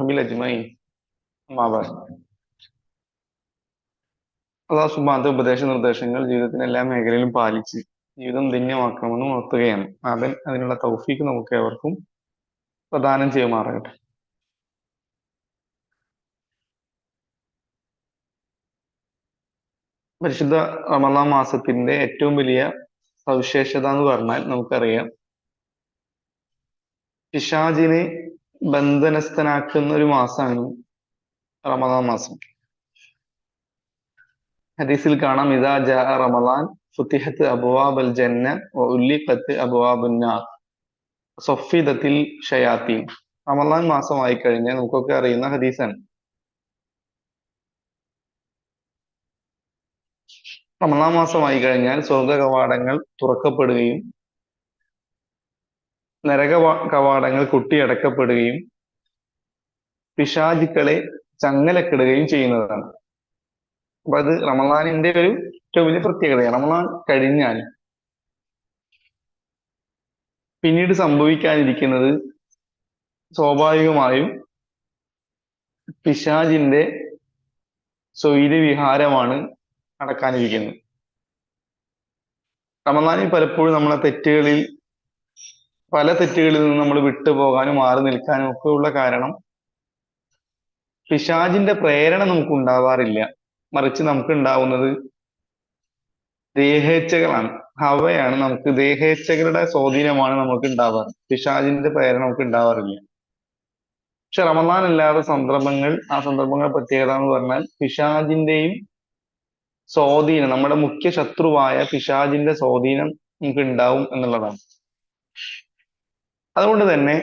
família de mãe amava. അള്ളാഹു സുബാന്റെ ഉപദേശ നിർദ്ദേശങ്ങൾ ജീവിതത്തിന്റെ എല്ലാ മേഖലയിലും പാലിച്ച് ജീവിതം ധന്യമാക്കണമെന്ന് ഉണർത്തുകയാണ്. അവൻ അതിനുള്ള തൗഫീക്ക് നമുക്ക് ഏവർക്കും പ്രദാനം ചെയ്യുമാറാകട്ടെ. പരിശുദ്ധ റമദാ മാസത്തിന്റെ ഏറ്റവും വലിയ സവിശേഷത എന്ന് പറഞ്ഞാൽ നമുക്കറിയാം. പിശാജിനെ ബന്ധനസ്ഥനാക്കുന്ന ഒരു മാസമാണ് റമദാൻ മാസം. ഹദീസിൽ കാണാം ഇതാ ജാ റമദാൻ ഫുത്തിഹത്ത് അബുവാബൽ ജന്ന ഉല്ലിഖത്ത് അബുവാബുന്നാർ സൊഫിദത്തിൽ ഷയാത്തി റമദാൻ മാസമായി കഴിഞ്ഞാൽ നമുക്കൊക്കെ അറിയുന്ന ഹദീസാണ്. റമദാൻ മാസമായി കഴിഞ്ഞാൽ സ്വർഗ കവാടങ്ങൾ തുറക്കപ്പെടുകയും നരക കവാടങ്ങൾ കുട്ടിയടക്കപ്പെടുകയും പിശാചുക്കളെ ചങ്ങലക്കിടുകയും ചെയ്യുന്നതാണ്. അപ്പൊ അത് റമദാനിന്റെ ഒരു ഏറ്റവും വലിയ പ്രത്യേകതയാണ്. റമദാൻ കഴിഞ്ഞാൽ പിന്നീട് സംഭവിക്കാനിരിക്കുന്നത് സ്വാഭാവികമായും പിശാജിന്റെ സ്വൈര്യവിഹാരമാണ് നടക്കാനിരിക്കുന്നത്. റമദാനിൽ പലപ്പോഴും നമ്മളെ തെറ്റുകളിൽ പല തെറ്റുകളിൽ നിന്ന് നമ്മൾ വിട്ടുപോകാനും മാറി നിൽക്കാനും ഒക്കെ ഉള്ള കാരണം പിശാജിന്റെ പ്രേരണ നമുക്ക് ഉണ്ടാവാറില്ല. മറിച്ച് നമുക്ക് ഉണ്ടാവുന്നത് ദേഹേച്ഛകളാണ്. ഹവയാണ് നമുക്ക് ദേഹേച്ഛകളുടെ സ്വാധീനമാണ് നമുക്ക് ഉണ്ടാവാറ്. പിശാജിന്റെ പ്രേരണ നമുക്ക് ഉണ്ടാവാറില്ല. പക്ഷെ റമദാൻ അല്ലാതെ സന്ദർഭങ്ങൾ ആ സന്ദർഭങ്ങളുടെ പ്രത്യേകത എന്ന് പറഞ്ഞാൽ പിശാജിന്റെയും സ്വാധീനം നമ്മുടെ മുഖ്യ ശത്രുവായ പിശാജിന്റെ സ്വാധീനം നമുക്ക് ഉണ്ടാവും എന്നുള്ളതാണ്. അതുകൊണ്ട് തന്നെ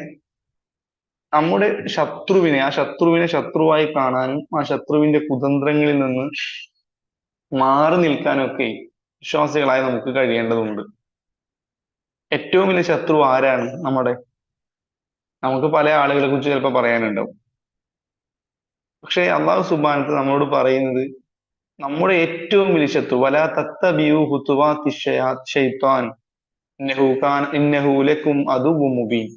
നമ്മുടെ ശത്രുവിനെ ആ ശത്രുവിനെ ശത്രുവായി കാണാനും ആ ശത്രുവിന്റെ കുതന്ത്രങ്ങളിൽ നിന്ന് മാറി നിൽക്കാനൊക്കെ വിശ്വാസികളായി നമുക്ക് കഴിയേണ്ടതുണ്ട്. ഏറ്റവും വലിയ ശത്രു ആരാണ്? നമ്മുടെ നമുക്ക് പല ആളുകളെ കുറിച്ച് ചിലപ്പോൾ പറയാനുണ്ടാവും. പക്ഷെ അള്ളാഹു സുബാനത്ത് നമ്മളോട് പറയുന്നത് നമ്മുടെ ഏറ്റവും വലിയ ശത്രു വല തത്തബിയു ഹുത്തുവാ ഷെയ്ത്താൻ ഇന്നഹൂലക്കും അതുബു മുബീൻ.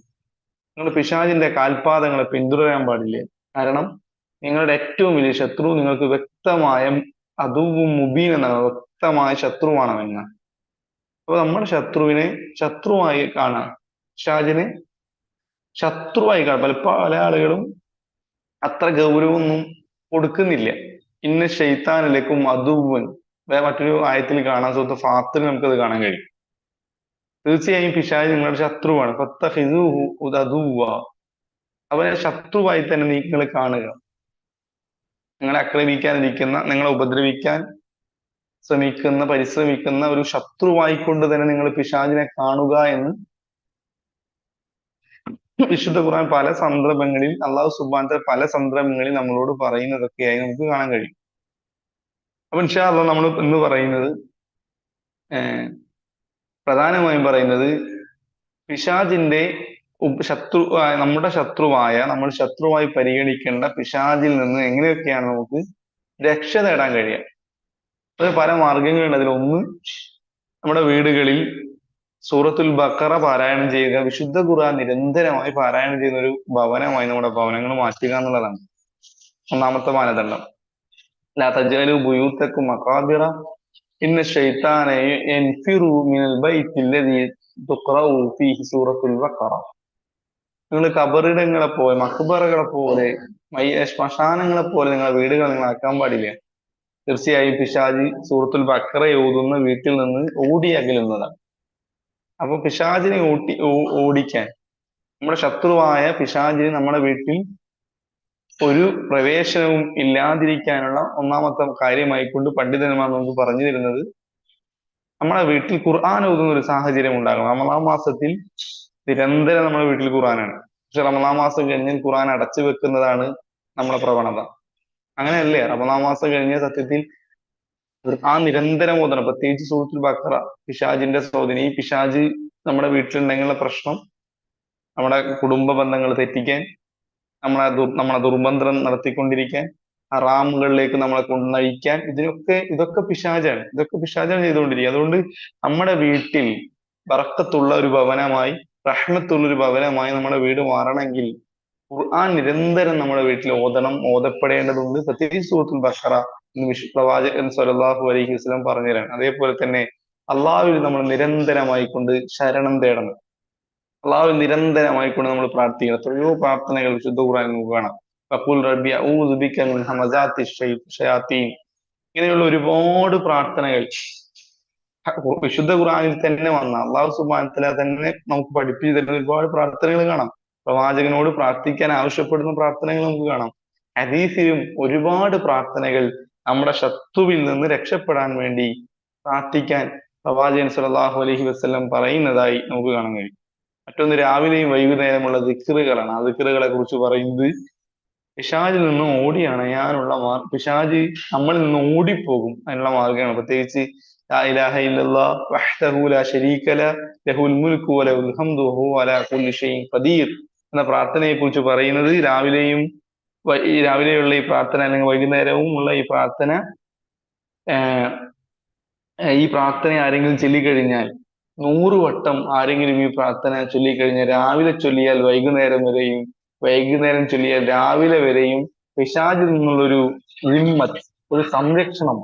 നിങ്ങൾ പിശാജിന്റെ കാൽപാദങ്ങളെ പിന്തുടരാൻ പാടില്ല? കാരണം നിങ്ങളുടെ ഏറ്റവും വലിയ ശത്രു നിങ്ങൾക്ക് വ്യക്തമായ അതുവും മുബീൻ എന്നാണ് വ്യക്തമായ ശത്രുവാണ് എന്ന് അപ്പൊ നമ്മുടെ ശത്രുവിനെ ശത്രുവായി കാണാം. പിശാജിനെ ശത്രുവായി കാണാം. പല പല ആളുകളും അത്ര ഗൗരവമൊന്നും കൊടുക്കുന്നില്ല. ഇന്ന ഷെയ്ത്താനിലേക്കും അതുവൻ മറ്റൊരു ആയത്തിൽ കാണാൻ സുഹൃത്ത് ഫാത്തിൽ നമുക്കത് കാണാൻ കഴിയും. തീർച്ചയായും പിശാജ് നിങ്ങളുടെ ശത്രുവാണ്. അവനെ ശത്രുവായി തന്നെ നിങ്ങൾ കാണുക. നിങ്ങളെ ആക്രമിക്കാനിരിക്കുന്ന നിങ്ങളെ ഉപദ്രവിക്കാൻ ശ്രമിക്കുന്ന പരിശ്രമിക്കുന്ന ഒരു ശത്രുവായിക്കൊണ്ട് തന്നെ നിങ്ങൾ പിശാജിനെ കാണുക എന്ന് വിശുദ്ധ ഖുർആൻ പല സന്ദർഭങ്ങളിൽ അള്ളാഹു സുബാന്റെ പല സന്ദർഭങ്ങളിൽ നമ്മളോട് പറയുന്നതൊക്കെയായി നമുക്ക് കാണാൻ കഴിയും. അപ്പൊ ഇൻഷാ അള്ളാഹ് നമ്മൾ എന്ന് പറയുന്നത് പ്രധാനമായും പറയുന്നത് പിശാജിന്റെ ശത്രു നമ്മുടെ ശത്രുവായ നമ്മൾ ശത്രുവായി പരിഗണിക്കേണ്ട പിശാജിൽ നിന്ന് എങ്ങനെയൊക്കെയാണ് നമുക്ക് രക്ഷ നേടാൻ കഴിയുക? അത് പല മാർഗങ്ങളുണ്ട് അതിൽ ഒന്ന് നമ്മുടെ വീടുകളിൽ സൂറത്തുൽ ബക്കറ പാരായണം ചെയ്യുക. വിശുദ്ധ ഖുർആൻ നിരന്തരമായി പാരായണം ചെയ്യുന്ന ഒരു ഭവനമായി നമ്മുടെ ഭവനങ്ങൾ മാറ്റുക എന്നുള്ളതാണ്. ഒന്നാമത്തെ മാനദണ്ഡം. ലാ തജാലു ബുയൂത്തക്കും മക്കാബിറ ഇന്ന ഷെയ്ത്താനെ മിനൽ ബൈത്തില്ലദീ തുഖറഉ ഫീഹി സൂറത്തുൽ ബഖറ. നിങ്ങൾ കബറിടങ്ങളെ പോലെ മക്ബറകളെ പോലെ ശ്മശാനങ്ങളെ പോലെ നിങ്ങളെ വീടുകൾ നിങ്ങൾ ആക്കാൻ പാടില്ല. തീർച്ചയായും പിശാജി സൂറത്തുൽ ബക്കറ ഓതുന്ന വീട്ടിൽ നിന്ന് ഓടി അകലുന്നതാണ് അപ്പൊ പിശാജിനെ ഓടിക്കാൻ. നമ്മുടെ ശത്രുവായ പിശാജിനെ നമ്മുടെ വീട്ടിൽ ഒരു പ്രവേശനവും ഇല്ലാതിരിക്കാനുള്ള ഒന്നാമത്തെ കാര്യമായിക്കൊണ്ട് പണ്ഡിതന്മാർ നമുക്ക് പറഞ്ഞു തരുന്നത് നമ്മുടെ വീട്ടിൽ ഖുർആൻ ഓതുന്ന ഒരു സാഹചര്യം ഉണ്ടാകണം. റമദാൻ മാസത്തിൽ നിരന്തരം നമ്മുടെ വീട്ടിൽ ഖുർആനാണ്. പക്ഷെ റമദാൻ മാസം കഴിഞ്ഞ് ഖുർആൻ അടച്ചു വെക്കുന്നതാണ് നമ്മുടെ പ്രവണത. അങ്ങനെയല്ലേ? റമദാൻ മാസം കഴിഞ്ഞ സത്യത്തിൽ ആ നിരന്തരം ഓതണം. പ്രത്യേകിച്ച് സൂറത്തുൽ ബക്കറ പിശാജിന്റെ സ്വാധീനം ഈ പിശാജ് നമ്മുടെ വീട്ടിലുണ്ടെങ്കിലുള്ള പ്രശ്നം നമ്മുടെ കുടുംബ ബന്ധങ്ങൾ തെറ്റിക്കാൻ നമ്മളെ നമ്മളെ ദുർബന്ധനം നടത്തിക്കൊണ്ടിരിക്കാൻ ഹറാമുകളിലേക്ക് നമ്മളെ കൊണ്ട് നയിക്കാൻ ഇതിനൊക്കെ ഇതൊക്കെ പിശാചാണ്. ഇതൊക്കെ പിശാചാണ് ചെയ്തുകൊണ്ടിരിക്കുക. അതുകൊണ്ട് നമ്മുടെ വീട്ടിൽ വറക്കത്തുള്ള ഒരു ഭവനമായി റഹ്മത്തുള്ള ഒരു ഭവനമായി നമ്മുടെ വീട് മാറണമെങ്കിൽ ഖുർആൻ നിരന്തരം നമ്മുടെ വീട്ടിൽ ഓതണം ഓതപ്പെടേണ്ടതുണ്ട്. പ്രത്യേകിച്ച് സൂറത്തുൽ ബഷറ എന്ന് വിശു പ്രവാചകൻ സ്വല്ലല്ലാഹു അലൈഹി വസ്ലം പറഞ്ഞു തരാണ് അതേപോലെ തന്നെ അള്ളാഹുവിൽ നമ്മൾ നിരന്തരമായി കൊണ്ട് ശരണം തേടണം. അള്ളാഹു നിരന്തരമായി കൊണ്ട് നമ്മൾ പ്രാർത്ഥിക്കണം. എത്രയോ പ്രാർത്ഥനകൾ വിശുദ്ധ നമുക്ക് കാണാം. ഇങ്ങനെയുള്ള ഒരുപാട് പ്രാർത്ഥനകൾ വിശുദ്ധ ഖുറാനിൽ തന്നെ വന്ന അള്ളാഹു സുബാനത്തില തന്നെ നമുക്ക് പഠിപ്പിച്ചു തരുന്ന ഒരുപാട് പ്രാർത്ഥനകൾ കാണാം. പ്രവാചകനോട് പ്രാർത്ഥിക്കാൻ ആവശ്യപ്പെടുന്ന പ്രാർത്ഥനകൾ നമുക്ക് കാണാം. ഹദീസിലും ഒരുപാട് പ്രാർത്ഥനകൾ നമ്മുടെ ശത്രുവിൽ നിന്ന് രക്ഷപ്പെടാൻ വേണ്ടി പ്രാർത്ഥിക്കാൻ പ്രവാചകൻ സല്ലല്ലാഹു അലഹി വസല്ലം പറയുന്നതായി നമുക്ക് കാണാൻ കഴിയും. മറ്റൊന്ന് രാവിലെയും വൈകുന്നേരമുള്ള ദിക്റുകളാണ്. ആ ദിക്റുകളെ കുറിച്ച് പറയുന്നത് പിശാജിൽ നിന്ന് ഓടി അണയാനുള്ള മാർ പിശാജ് നമ്മളിൽ നിന്ന് ഓടിപ്പോകും അതിനുള്ള മാർഗമാണ് പ്രത്യേകിച്ച് എന്ന പ്രാർത്ഥനയെ കുറിച്ച് പറയുന്നത് രാവിലെയും രാവിലെയുള്ള ഈ പ്രാർത്ഥന അല്ലെങ്കിൽ വൈകുന്നേരവും ഉള്ള ഈ പ്രാർത്ഥന ഈ പ്രാർത്ഥന ആരെങ്കിലും ചൊല്ലിക്കഴിഞ്ഞാൽ നൂറ് വട്ടം ആരെങ്കിലും ഈ പ്രാർത്ഥന ചൊല്ലിക്കഴിഞ്ഞാൽ രാവിലെ ചൊല്ലിയാൽ വൈകുന്നേരം വരെയും വൈകുന്നേരം ചൊല്ലിയാൽ രാവിലെ വരെയും പിശാചിൽ നിന്നുള്ളൊരു വിമ്മത്ത് ഒരു സംരക്ഷണം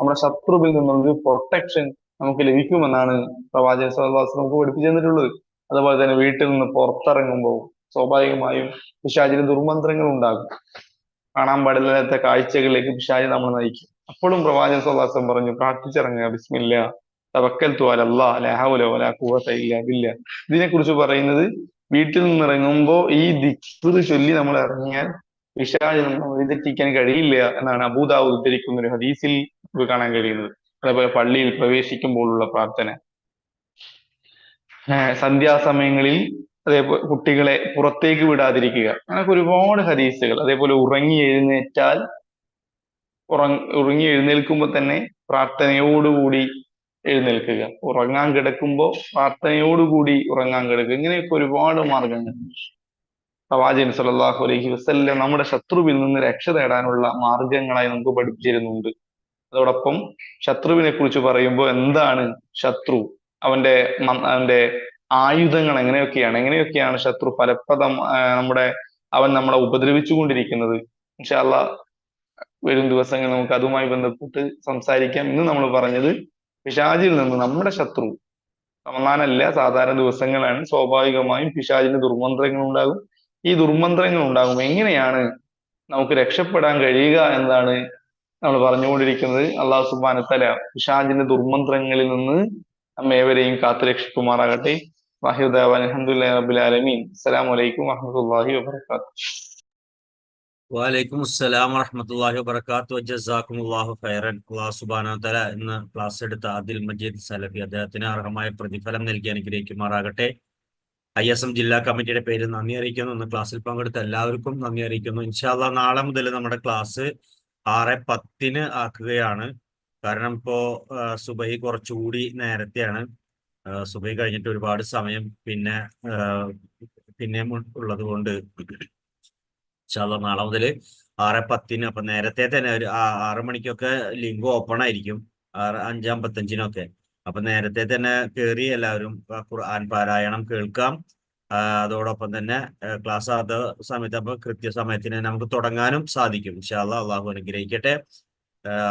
നമ്മുടെ ശത്രുവിൽ നിന്നുള്ളൊരു പ്രൊട്ടക്ഷൻ നമുക്ക് ലഭിക്കുമെന്നാണ് പ്രവാചക സഹവാസം നമുക്ക് പഠിപ്പിച്ചു തന്നിട്ടുള്ളത്. അതുപോലെ തന്നെ വീട്ടിൽ നിന്ന് പുറത്തിറങ്ങുമ്പോൾ സ്വാഭാവികമായും പിശാചിന് ദുർമന്ത്രങ്ങൾ ഉണ്ടാകും. കാണാൻ പാടില്ലാത്ത കാഴ്ചകളിലേക്ക് പിശാചി നമ്മൾ നയിക്കും. അപ്പോഴും പ്രവാചക സഹവാസം പറഞ്ഞു പ്രാർത്ഥിച്ചിറങ്ങുക ബിസ്മില്ല തവക്കൽ തുവാലല്ലാ ലഹൗല വലാ ഖുവത ഇതിനെ കുറിച്ച് പറയുന്നത് വീട്ടിൽ നിന്ന് ഇറങ്ങുമ്പോൾ ഈ ദിക്റ് ചൊല്ലി നമ്മൾ ഇറങ്ങിയാൽ നമ്മൾ വഴിതെറ്റിക്കാൻ കഴിയില്ല എന്നാണ് അബൂദാവ് ഉദ്ധരിക്കുന്ന ഒരു ഹദീസിൽ കാണാൻ കഴിയുന്നത്. അതേപോലെ പള്ളിയിൽ പ്രവേശിക്കുമ്പോഴുള്ള പ്രാർത്ഥന. സന്ധ്യാസമയങ്ങളിൽ അതേപോലെ കുട്ടികളെ പുറത്തേക്ക് വിടാതിരിക്കുക. അങ്ങനൊക്കെ ഒരുപാട് ഹദീസുകൾ. അതേപോലെ ഉറങ്ങി എഴുന്നേറ്റാൽ ഉറങ്ങ ഉറങ്ങി എഴുന്നേൽക്കുമ്പോൾ തന്നെ പ്രാർത്ഥനയോടുകൂടി എഴുന്നേൽക്കുക. ഉറങ്ങാൻ കിടക്കുമ്പോൾ പ്രാർത്ഥനയോടുകൂടി ഉറങ്ങാൻ കിടക്കുക. ഇങ്ങനെയൊക്കെ ഒരുപാട് മാർഗങ്ങൾ. പ്രവാചകൻ സല്ലല്ലാഹു അലൈഹി വസല്ലം നമ്മുടെ ശത്രുവിൽ നിന്ന് രക്ഷ നേടാനുള്ള മാർഗങ്ങളായി നമുക്ക് പഠിപ്പിച്ചിരുന്നുണ്ട്. അതോടൊപ്പം ശത്രുവിനെ കുറിച്ച് പറയുമ്പോൾ എന്താണ് ശത്രു? അവന്റെ അവന്റെ ആയുധങ്ങൾ എങ്ങനെയൊക്കെയാണ്? എങ്ങനെയൊക്കെയാണ് ശത്രു ഫലപ്രദം നമ്മുടെ അവൻ നമ്മളെ ഉപദ്രവിച്ചു കൊണ്ടിരിക്കുന്നത് ഇൻഷാല്ല വരും ദിവസങ്ങൾ നമുക്ക് അതുമായി ബന്ധപ്പെട്ട് സംസാരിക്കാം. ഇന്ന് നമ്മൾ പറഞ്ഞത് പിശാചിൽ നിന്ന് നമ്മുടെ ശത്രു റമദാനല്ല സാധാരണ ദിവസങ്ങളാണ്. സ്വാഭാവികമായും പിശാചിന് ദുർമന്ത്രങ്ങൾ ഉണ്ടാകും. ഈ ദുർമന്ത്രങ്ങൾ ഉണ്ടാകും. എങ്ങനെയാണ് നമുക്ക് രക്ഷപ്പെടാൻ കഴിയുക എന്നതാണ് നമ്മൾ പറഞ്ഞുകൊണ്ടിരിക്കുന്നത്. അള്ളാഹു സുബാനത്തല പിശാചിന്റെ ദുർമന്ത്രങ്ങളിൽ നിന്ന് നമ്മേവരെയും കാത്തു രക്ഷിക്കുമാറാകട്ടെ. വാഹിദ് അലഹമുല്ലാ റബുലാലമീൻ ആലമീൻ. അസ്സലാമു അലൈക്കും വറഹമത്തല്ലാഹി വബർക്കാത്തു വാലൈക്കും അസ്സലാം വറഹമത്തല്ലാഹി വബർക്കാത്തു ജസാക്കുമുല്ലാഹു ഖൈറൻ. അള്ളാഹു സുബാന തല ഇന്ന് ക്ലാസ് എടുത്ത ആദിൽ മജീദ് സലഫി അദ്ദേഹത്തിന് അർഹമായ പ്രതിഫലം നൽകി അനുഗ്രഹിക്കുമാറാകട്ടെ. ഐ എസ് എം ജില്ലാ കമ്മിറ്റിയുടെ പേരിൽ നന്ദി അറിയിക്കുന്നു. ഇന്ന് ക്ലാസ്സിൽ പങ്കെടുത്ത എല്ലാവർക്കും നന്ദി അറിയിക്കുന്നു. ഇൻഷാല്ല നാളെ മുതൽ നമ്മുടെ ക്ലാസ് ആറ് പത്തിന് ആക്കുകയാണ്. കാരണം ഇപ്പോ സുബൈ കുറച്ചുകൂടി നേരത്തെയാണ്. സുബൈ കഴിഞ്ഞിട്ട് ഒരുപാട് സമയം പിന്നെ പിന്നെ ഉള്ളത് കൊണ്ട് ഇൻഷാല്ല നാളെ മുതൽ ആറ് പത്തിന് അപ്പൊ നേരത്തെ തന്നെ ഒരു ആറ് മണിക്കൊക്കെ ലിങ്ക് ഓപ്പൺ ആയിരിക്കും. ആറ് അഞ്ചമ്പത്തഞ്ചിനൊക്കെ അപ്പൊ നേരത്തെ തന്നെ കയറി എല്ലാവരും ഖുർആൻ പാരായണം കേൾക്കാം. അതോടൊപ്പം തന്നെ ക്ലാസ് ആദ്യ സമയത്ത് അപ്പൊ കൃത്യസമയത്തിന് നമുക്ക് തുടങ്ങാനും സാധിക്കും. ഇൻഷാല്ല അള്ളാഹു അനുഗ്രഹിക്കട്ടെ.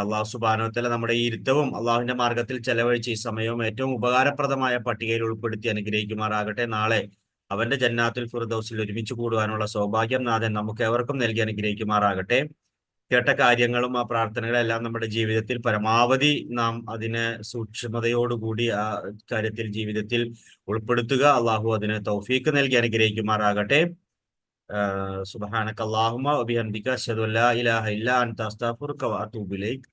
അള്ളാഹു സുബാനോത്തല നമ്മുടെ ഈ ഇരുത്തവും അള്ളാഹുവിന്റെ മാർഗത്തിൽ ചെലവഴിച്ച ഈ സമയവും ഏറ്റവും ഉപകാരപ്രദമായ പട്ടികയിൽ ഉൾപ്പെടുത്തി അനുഗ്രഹിക്കുമാറാകട്ടെ. നാളെ അവന്റെ ജന്നാത്തുൽ ഫിർദൗസിൽ ഒരുമിച്ച് കൂടുവാനുള്ള സൗഭാഗ്യം നാഥൻ നമുക്ക് എവർക്കും നൽകി അനുഗ്രഹിക്കുമാറാകട്ടെ. കേട്ട കാര്യങ്ങളും ആ പ്രാർത്ഥനകളും എല്ലാം നമ്മുടെ ജീവിതത്തിൽ പരമാവധി നാം അതിനെ സൂക്ഷ്മതയോടുകൂടി ആ കാര്യത്തിൽ ജീവിതത്തിൽ ഉൾപ്പെടുത്തുക. അള്ളാഹു അതിന് തൗഫീക്ക് നൽകി അനുഗ്രഹിക്കുമാറാകട്ടെ. സുബഹാനക അല്ലാഹുമ്മ വബിഹംദിക അഷ്ഹദു ഇലാഹ ഇല്ലാ അൻത അസ്തഗ്ഫിറുക വഅതൂബു ഇലൈക്.